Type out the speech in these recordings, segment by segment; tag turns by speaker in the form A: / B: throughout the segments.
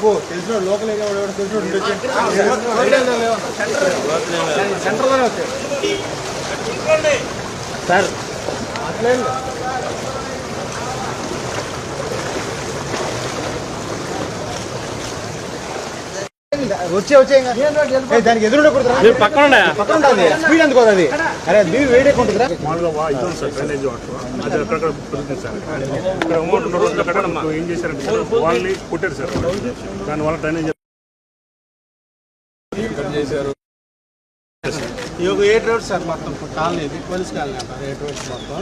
A: బాబు తెలిసిన local area వాడు తెలిసిన సెంటర్లోనే సార్. అట్లేం. వచ్చే వచ్చే దానికి కుడుతురా
B: పక్కన
A: పక్కన స్పీడ్ ఎందుకు అది. అరే అది వేడి ఎక్కువ ఉంటుందిరా
C: మామూలుగా వా- ఇది ఉంది సార్ డ్రైనేజ్ వాటర్ అది అక్కడక్కడ పెరుగుతుంది సార్. ఇక్కడ అమౌంట్ ఉన్న రోజులు అక్కడ ఇప్పుడు ఏం చేశారంటే సార్ వాళ్ళని కొట్టారు సార్. దానివల్ల డ్రైనేజ్
D: ఈ ఒక ఎయిట్ రోడ్స్ సార్ మొత్తం కాలనీ ఇది పోలీస్ కాలనీ అంటారు ఎయిట్ రోడ్స్ మొత్తం.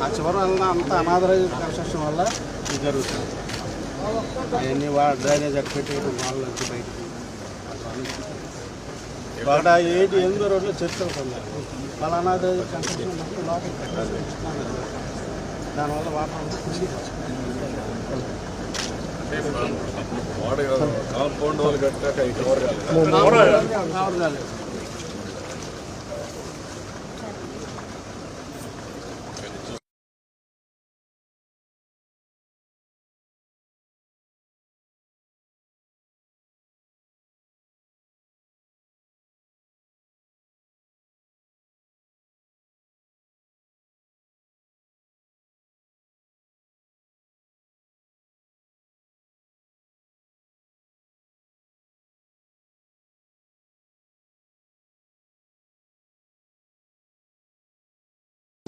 D: ఆ చివరి వల్ల అంతా అనాథరైజ్ కన్స్ట్రక్షన్ వల్ల ఇది జరుగుతుంది. అవన్నీ వా డ్రైనేజ్ అక్కడ పెట్టేయడం వాళ్ళ నుంచి బయటికి. ఒకట ఎయిట్ ఎనిమిదో రోడ్లో చర్చ అవుతుంది వాళ్ళ అనాథరైజ్ కన్స్ట్రక్షన్ మొత్తం పెట్టాలి. దానివల్ల వాటర్
E: కాంపౌండ్ వాళ్ళు కట్టాక కవర్ కాలేదు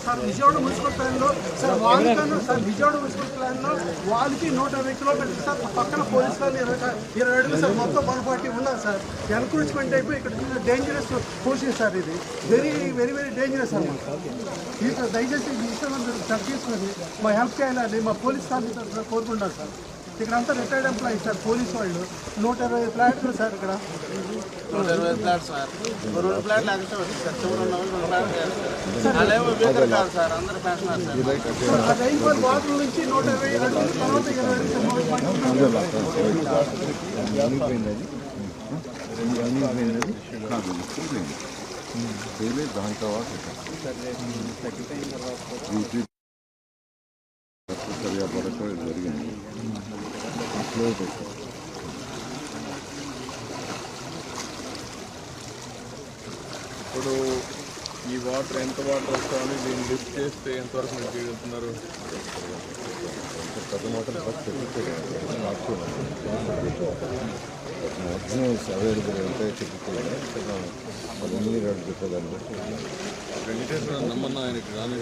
F: సార్ విజయవాడ మున్సిపల్ ప్లాన్లో సార్ వాళ్ళకన్నా సార్ విజయవాడ మున్సిపల్ ప్లాన్లో వాళ్ళకి నూట యాభై కిలోమీటర్లు సార్ పక్కన పోలీస్ వాళ్ళు ఇరవై ఇరవై అడుగులు సార్ మొత్తం వన్ ఫార్టీ ఉన్నారు సార్. ఎన్క్రోచ్మెంట్ అయిపోయి ఇక్కడ డేంజరస్ పోషన్ సార్ ఇది. Very very very dangerous sir ఈ సార్ దయచేసి ఈ విషయంలో మీరు చర్చ మా హెల్ప్ చేయాలని మా పోలీస్ వాళ్ళు కోరుకుంటారు సార్. ఇక్కడ అంతా రిటైర్డ్ ఎంప్లాయీ సార్ పోలీస్ వాళ్ళు. నూట ఇరవై ఫ్లాట్లు సార్ ఇక్కడ.
D: నూట ఇరవై ఫ్లాట్స్ సార్. ఓ రెండు ఫ్లాట్లు ఎక్స్ట్రా వచ్చి సార్. చివరి ఉన్న వాళ్ళు రెండు ఫ్లాట్లు వేస్తారు. వాళ్ళేమో వీకర్ కాదు సార్. అందరూ పెన్షనర్ సార్.
F: ఆ రైన్ఫాల్ వాటర్ నుంచి నూట ఇరవై అడుగులు తర్వాత ఇరవై అడుగులు
E: దాంట్లో పడక జరిగింది ఇప్పుడు ఈ వాటర్ ఎంత వాటర్ వస్తామని దీన్ని లిఫ్ట్ చేస్తే ఎంతవరకు మీరు చేయగలుగుతున్నారు? పెద్ద మోటార్ ఫస్ట్ మ్యాక్సిమం అవైలబుల్ ఎంత చెప్పుకోవాలి రెండు చెప్పదండి వెంకటేశ్వర నమ్మన్నా ఆయనకి రాని